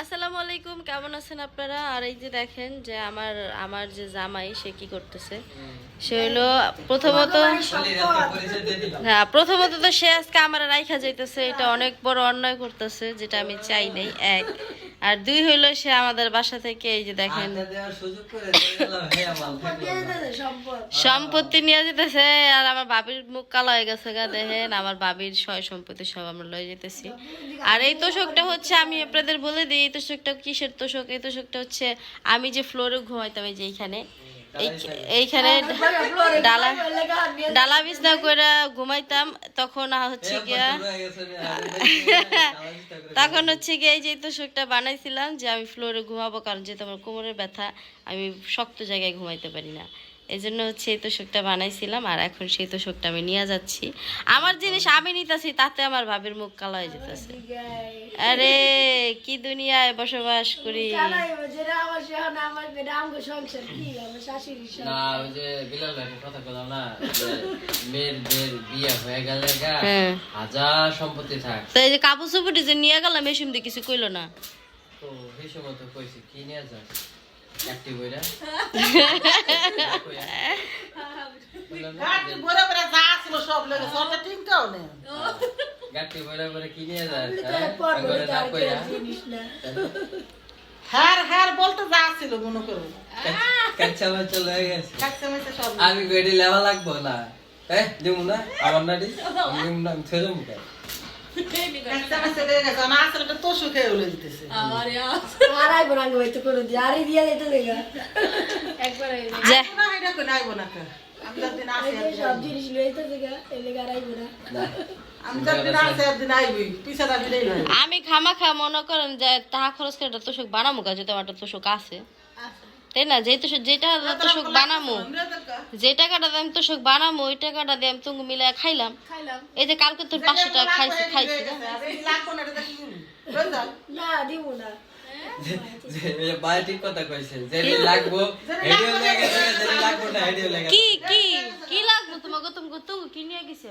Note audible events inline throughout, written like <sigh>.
আসসালামু আলাইকুম, কেমন আছেন আপনারা? আর এই যে দেখেন যে আমার আমার যে জামাই, সে কি করতেছে? সে হলো প্রথমত হ্যাঁ প্রথমত তো সে আজকে আমার রাইখা যাইতেছে। এটা অনেক বড় অন্যায় করতেছে, যেটা আমি চাই নাই, এক। আর দুই হইল সে আমাদের বাসা থেকে এই যে দেখেন। <laughs> সম্পত্তি নিয়ে যেতেছে আর আমার বাবির মুখ কালো হয়ে গেছে গা দেখেন আমার বাবির সয় সম্পত্তি সব আমরা লয়ে যেতেছি। আর এই তোষকটা হচ্ছে আমি আপনাদের বলে দিই এই তোষকটা কিসের তোষক? এই তোষকটা হচ্ছে আমি যে ফ্লোরে ঘুমাইতাম এই যে এইখানে এই- এইখানে ডালা ডালা বিছনা করে ঘুমাইতাম তখন হচ্ছে গিয়া তখন হচ্ছে গিয়ে এই যে তোষকটা বানাইছিলাম যে আমি ফ্লোরে ঘুমাবো কারণ যেহেতু আমার কোমরের ব্যথা আমি শক্ত জায়গায় ঘুমাইতে পারি না। এই জন্য হচ্ছে এই তোষকটা বানাইছিলাম আর এখন সেই তো তোষকটা আমি নিয়ে যাচ্ছি। আমার জিনিস আমি নিতেছি তাতে আমার ভাবির মুখ কালো হয়ে যেতেছে। আরে কি দুনিয়ায় বসবাস করি? না ওই যে বিলাল ভাইয়ের কথা বললাম না মেয়ের মেয়ের বিয়ে হয়ে গেলে হাজার সম্পত্তি থাক। তো এই যে কাপড় চুপুটি যে নিয়ে গেলাম এসে কিছু কইলো না? তো সেই সময় তো কইছি কি নিয়ে যাস? একটি বইরা। যে? ঘরে না কইরা। বলতে যা ছিল মনে করো। লয়ে গেছে। সব। আমি গড়ি লেওয়া লাগবো না। হ্যাঁ দিমু না আমার নাডি। আমি দিমু না আমি ছেড়ে দেবো কাছে আমি আমি খামাখা মনে করেন যে টাকা খরচ করে তোষক বানামু আমার একটা তোষক আছে তাই না? যেই তোষক যেটা তোষক বানামু। যে টাকাটা দিয়ে আমি তোষক বানামু ওই টাকাটা দিয়ে আমি তুমি মিলে খাইলাম। এই যে কালকে তোর পাঁচশো টাকা খাইছি খাইছি না? লাগবো না। এটা কি? লাগবো লাগবো কি কি কি তোমাকে? তুমি তুমি কি নিয়ে গেছে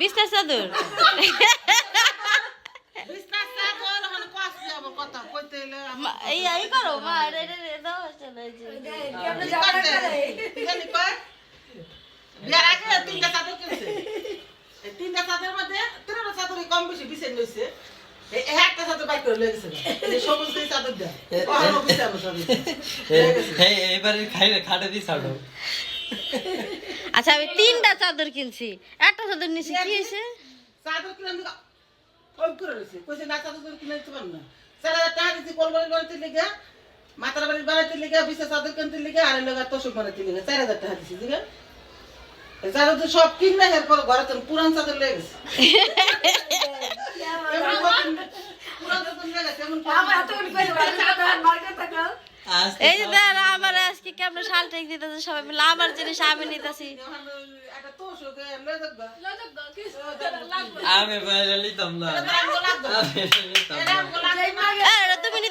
বিছনা চাদর <laughs> বিছনা চাদর হল কষ্ট যাব কথা কইতে এলে মা, এই এই করো মা রে রে রে দাও চলে বিয়ার আগে তিনটা চাদর কিনছে। তিনটা চাদরের মধ্যে তিনটা চাদরই কম বেশি খাটে দি আচ্ছা আমি তিনটা চাদর কিনছি একটা চাদর নিছি কি হয়েছে চাদর কিনে চার হাজার টাকা দিচ্ছি কলবাড়ি মাতার কিনতে আর তোষক বানাতে লেগে চার হাজার টাকা দিচ্ছি তো সব কিনলে এরপর ঘরে তো পুরান চাদর লেগে গেছে। এই যে দেখ আমার আজকে কেমন শাল টেক দিতেছে সবাই মিলে আমার জিনিস আমি নিতেছি। আমি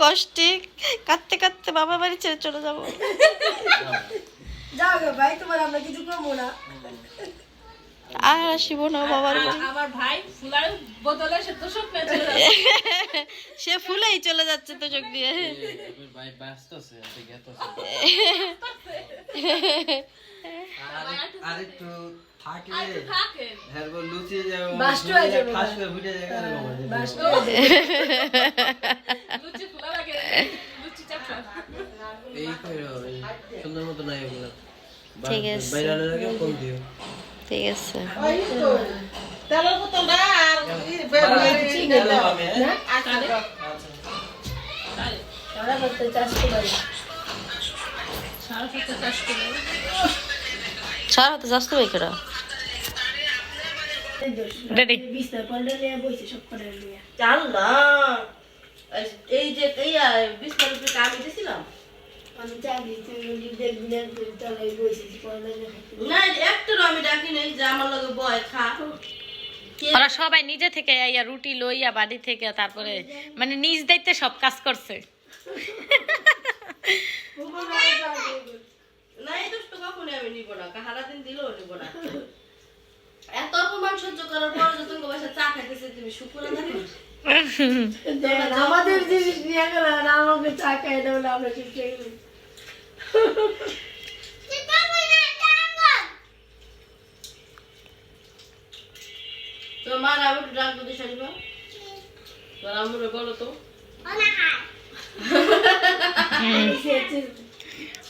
কষ্টে কাঁদতে কাঁদতে বাবা বাড়ি ছেড়ে চলে যাব। যাও ভাই তোমার আমরা কিছু করব না। আর আসিব না বাবার আমার ভাই ফুলার বদলে সে তো চলে <laughs> সে ফুলেই চলে যাচ্ছে তো চোখ দিয়ে ভাই ব্যস্ত আছে আছে। গেত আর একটু হ্যাঁ হয়ে ঠিক আছে। ঠিক আছে। আর হয়ে? করতে সারা চাষ করে সারা হতে যাস তো ভাই কেডা Ready? বিছনা পাল্টে নিয়ে বইছে সব করে চাল না এই যে বিস্তার উপরে আমি দিছিলাম ওরা সবাই নিজে থেকে আইয়া রুটি লইয়া বাড়ি থেকে তারপরে মানে নিজ দায়িত্বে সব কাজ করছে। <laughs> <laughs> না এই দোষটা কখনই আমি নিব না কাহারা দিন দিলেও নিব না। <laughs> অপমান সহ্য করার পর যে বাসা চা খাইতেছে তুমি শুকুর থাকি আমাদের জিনিস নিয়ে গেল আর আমাকে চা খাই দেবো আমরা ঠিক তোর মা না একটু ডাক দিতে শাড়িবা তোর আম্মুরে বলো তো।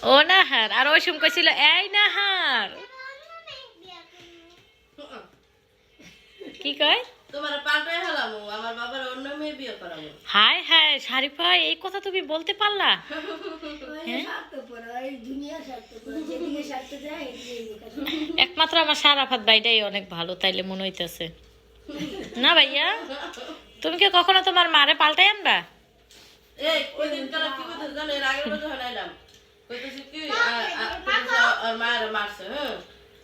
ও না হার আর ওই সময় কইছিল এই না কি কয়? তোমার পাল্টাই হলাম আমার বাবার অন্য মেয়ে বিয়ে করাবো হাই হাই শারিফা এই কথা তুমি বলতে পারলা? এই একমাত্র আমার সারাফাত ভাইটাই অনেক ভালো তাইলে মনে হইতেছে। না ভাইয়া? তুমি কি কখনো তোমার মারে পাল্টাই আনবা? এই ওই দিন কারা কি জানো এর হলাইলাম কইতেছে আর মারছে হ্যাঁ?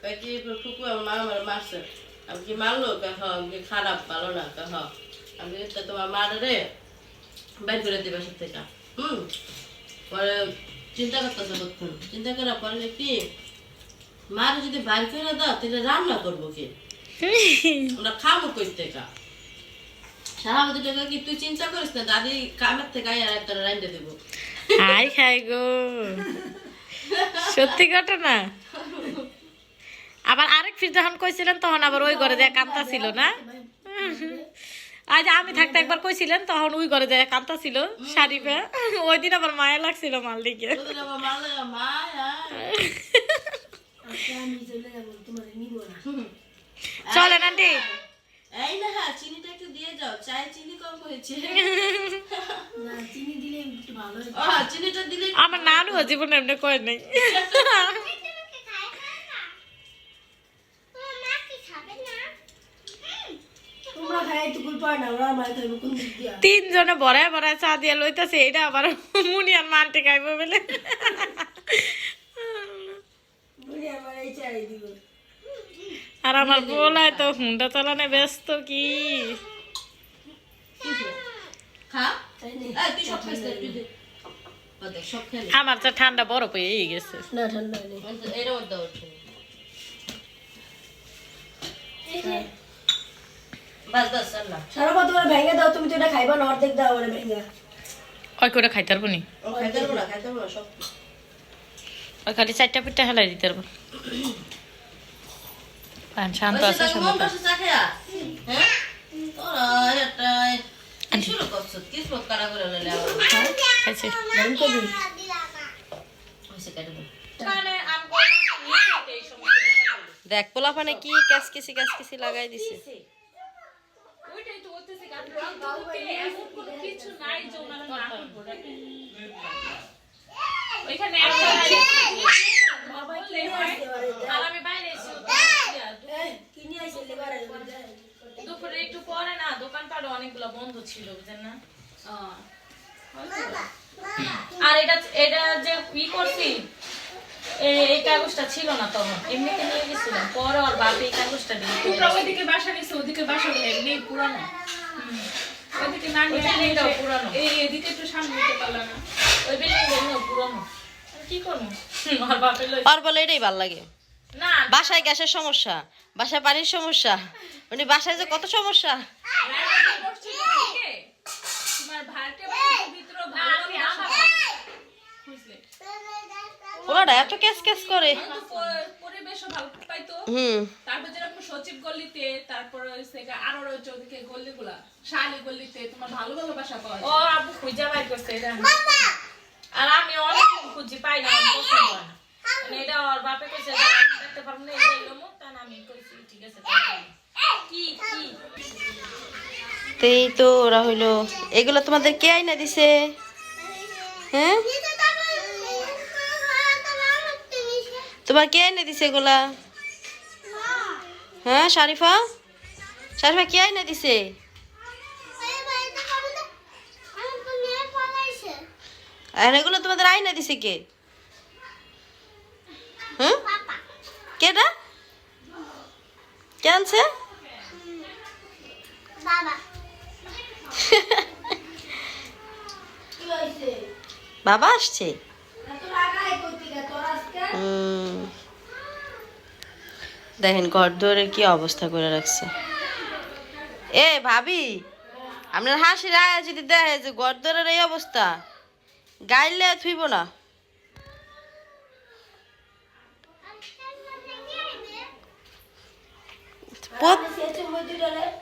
কই কি ফুকু আমার মা আমার মারছে। আমি কি মারলো কে হ আমি কি খারাপ ভালো না কে হ। আমি তো তোমার মার রে বাইর করে দিবে সব থেকে। হুম? পরে চিন্তা করতেছে কতক্ষণ? চিন্তা করার পরে কি? মার যদি বাইর করে দাও তাহলে রান্না করব কি? আমরা খাব কই থেকে? সারা বছর টাকা কি তুই চিন্তা করিস না? দাদি কামের থেকে আই আর একটা রাইন্দে দেবো। হাই খাই গো। সত্যি ঘটনা? <laughs> আবার আরেক ফির যখন কইছিলেন তখন আবার ওই ঘরে যায় কান্তা ছিল না? আজ আমি থাকতে একবার কইছিলেন তখন ওই ঘরে যায় কান্তা ছিল শাড়িপে ওই দিন আবার মায়া লাগছিল মাল দিকে তোদের আবার মার লাগা মায়া। আজকে আমি চলে যাব, তোমারে নিবো না। চলেন আন্টি এই না হ্যাঁ চিনিটা একটু দিয়ে যাও চায়ে চিনি কম হয়েছে। না, চিনি দিলে একটু ভালো হয়। চিনিটা দিলে আমার নানু জীবনে এমনি কয় নাই। <laughs> তিনজনে বড়ায় বড়ায় চা দিয়ে লইতাছে এটা আবার মুনিয়ার মানতে খাইব বলে। আর আমার বলায় তো হুন্ডা চালানে ব্যস্ত কি? আমার তো ঠান্ডা বরফ হয়ে গেছে। না ঠান্ডা নেই এর মধ্যে ওঠে বাস বাস আল্লাহ সারা কত করে ভেঙে দাও তুমি তো এটা খাইবা না অর্ধেক দাও ওরে ভেঙে। ওই করে খাইতে পারব নি? ওই খালি চারটা পিঠা হেলাই দিতে পারব। পান শান্ত আছে শান্ত মন হ্যাঁ? কি দাও দেখ পোলাপানে কি ক্যাস কিসি কিসি লাগাই দিছে। ওইটাই তো বলতেছি কারণ কিন্তু এমন কোনো কিছু নাই যে ওনারা না করব ওইখানে একটা আর আমি বাইরে এসে কিনে আইছে লেবার দুপুরে একটু পরে না দোকানপাট অনেকগুলো বন্ধ ছিল বুঝেন না? আর এটা এটা যে ই করছি এই কাগজটা ছিল না তখন। এমনিতে নিয়ে গেছিলাম। পরে ওর বাপ এই কাগজটা দিয়ে তোমরা ওইদিকে বাসা নিছো ওদিকে বাসা এমনি পুরানো। ওইদিকে না নিয়ে পুরানো। এই এদিকে একটু সামনে নিতে পারল না। ওই বিল্ডিং পুরনো। আর কি করব? ওর বাপের আর বলে এটাই ভালো লাগে। না বাসায় গ্যাসের সমস্যা বাসায় পানির সমস্যা। মানে বাসায় যে কত সমস্যা? ওদিকে। তোমার ভিতরে ভালো আমি ভালো আসার বাসা বুঝলে ওনারা এত ক্যাস ক্যাস করে। কিন্তু প- পরিবেশও ভালো পাইতো। হুম। তারপর যেরকম সচিব গল্লিতে তারপর হচ্ছে গা আরও রয়েছে ওদিকে গল্লিগুলা। শালি গল্লিতে তোমার ভালো ভালো বাসা পাওয়া ও আপু খুঁজা বাই করছে এটা আর আমি অনেক খুঁজি পাই না পছন্দ না। মানে এটা ওর বাপে কইছে দেখতে পারব না এটা এলো তাই আমি কইছি ঠিক আছে কি কি? তো এই তো ওরা হইল। এগুলো তোমাদের কে আইনা দিছে? হ্যাঁ? তোমার কে আইনা দিছে এগুলা? হ্যাঁ শারিফা? শাশুড়ি কে আইনা দিছে? আর এগুলো তোমাদের আইনা দিছে কে? হুম কেটা কে আনছে? বাবা আসছে এত রাগাই করতে গে তোর আজকে হুম। দেখেন ঘর দুয়ারের কি অবস্থা করে রাখছে। এ, ভাবি, আপনার হাসির আয়া যদি দেখে যে ঘর দুয়ারের এই অবস্থা গাইলে থুইব না।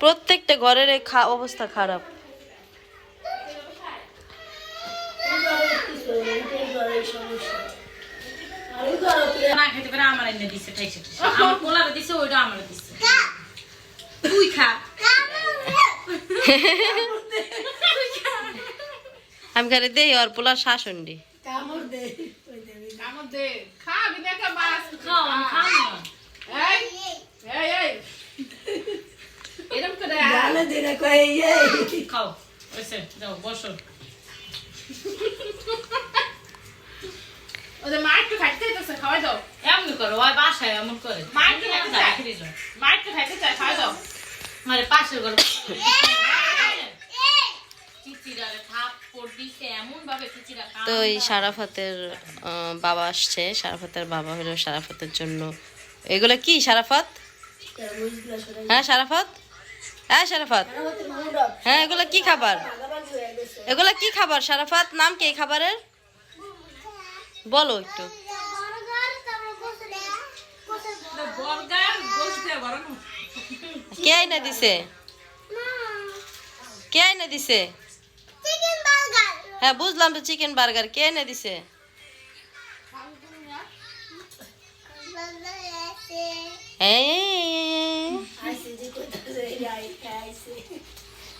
প্রত্যেকটা ঘরের অবস্থা খারাপ এই ডরে কিছু এই ডরে সমস্যা আর ওই ডরে তুই না খেতে পারে আমার এনে দিছে ঠাইছে ঠাইছে। আমার পোলারে দিছে ওইটা আমার দিছে। তুই খা। আমি খালি দেই ওর পোলা শাসন দি। কামড় দে। কামড় দে। খাবি না কে মাছ খাও আমি খাও এই এই এই। এরকম করে জানে দিনে কই এই খাও ওইসে যাও বসো। ওদের মা একটু খাইতে চাইতেছে খাওয়াই দাও। এমনি করো ওই বাসায় এমন করে। মা একটু খাইতে চায়। মা একটু খাইতে চায় খাওয়াই দাও। আরে পাশের ঘর তো এই সারাফাতের বাবা আসছে। সারাফাতের বাবা হলো সারাফাতের জন্য। এগুলো কি সারাফাত? হ্যাঁ সারাফাত? হ্যাঁ সারাফাত। মনে হ্যাঁ এগুলো কি খাবার? এগুলো কি খাবার? সারাফাত নাম কি এই খাবারের? বলো একটু। কে আইনা দিছে? কে আইনা দিছে? হ্যাঁ বুঝলাম তো চিকেন বার্গার কে আইনা দিছে?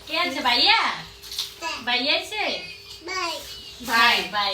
কে আছে ভাইয়া? ভাইয়া আছে ভাই ভাই।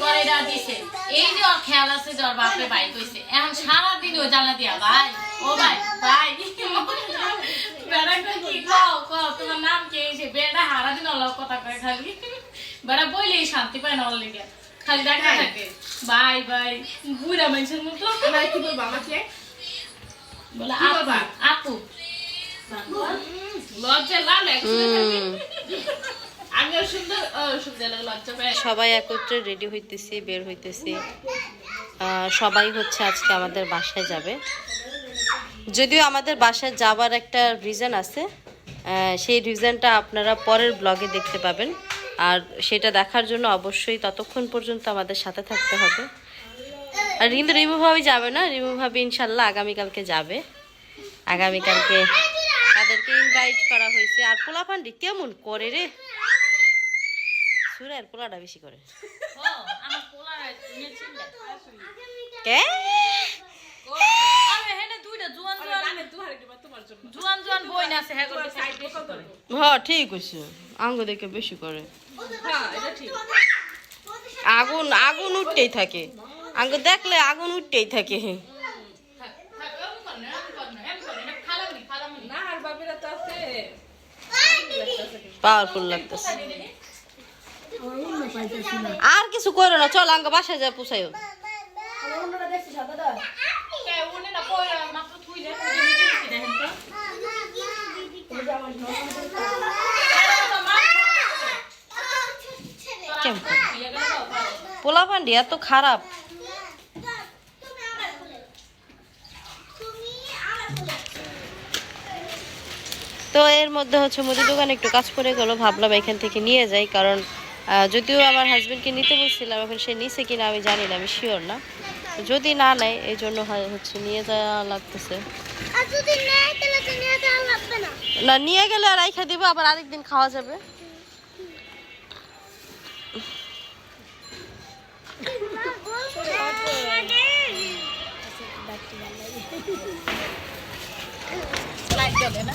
পরে এটা দিছে। এই যে ওর খেয়াল আছে যে ওর বাপরে ভাই কইছে। এখন সারাদিন ও জানলা দিয়া ভাই। ও ভাই ভাই। কি কও কও তোমার নাম কি? যে বেড়া হারা দিন কথা কয় খালি। বেড়া বইলেই শান্তি পায় না ওর খালি দেখা থাকে। বাই বাই বুড়া মানুষের মতো। আমার কি বলব আমাকে বলে আপু। লজ্জা লাল একসাথে সবাই একত্রে রেডি হইতেছি, বের হইতেছি। সবাই হচ্ছে আজকে আমাদের বাসায় যাবে। যদিও আমাদের বাসায় যাবার একটা রিজন আছে সেই রিজনটা আপনারা পরের ব্লগে দেখতে পাবেন। আর সেটা দেখার জন্য অবশ্যই ততক্ষণ পর্যন্ত আমাদের সাথে থাকতে হবে। আর কিন্তু রিমু ভাবি যাবে না? রিমু ভাবি ইনশাল্লাহ আগামীকালকে যাবে। আগামীকালকে তাদেরকে ইনভাইট করা হয়েছে। আর পোলা পান্ডি কেমন করে রে? সুরের পোলাটা বেশি করে। কে? হ্যাঁ হ্যাঁ ঠিক আছে। আঙ্গ দেখে বেশি করে। হ্যাঁ এটা ঠিক। আগুন আগুন উঠতেই থাকে। আঙ্গ দেখলে আগুন উঠতেই থাকে। না আর বাবিরা তো আছে পাওয়ারফুল লাগতেছে। আর কিছু করো না, চল আঙ্গ বাসায় যা কেমন? পোলা পান্ডি এত খারাপ। তো এর মধ্যে হচ্ছে মুদি দোকান একটু কাজ করে গেলো ভাবলাম এখান থেকে নিয়ে যাই কারণ যদিও আমার হাজবেন্ডকে নিতে বলছিলাম এখন সে নিছে কিনা আমি জানি না আমি শিওর না। যদি না নেয় এই জন্য হয় হচ্ছে নিয়ে যাওয়া লাগতেছে। না। নিয়ে গেলে আর রাইখা দিব আবার আরেকদিন খাওয়া যাবে। লাইট জ্বলে না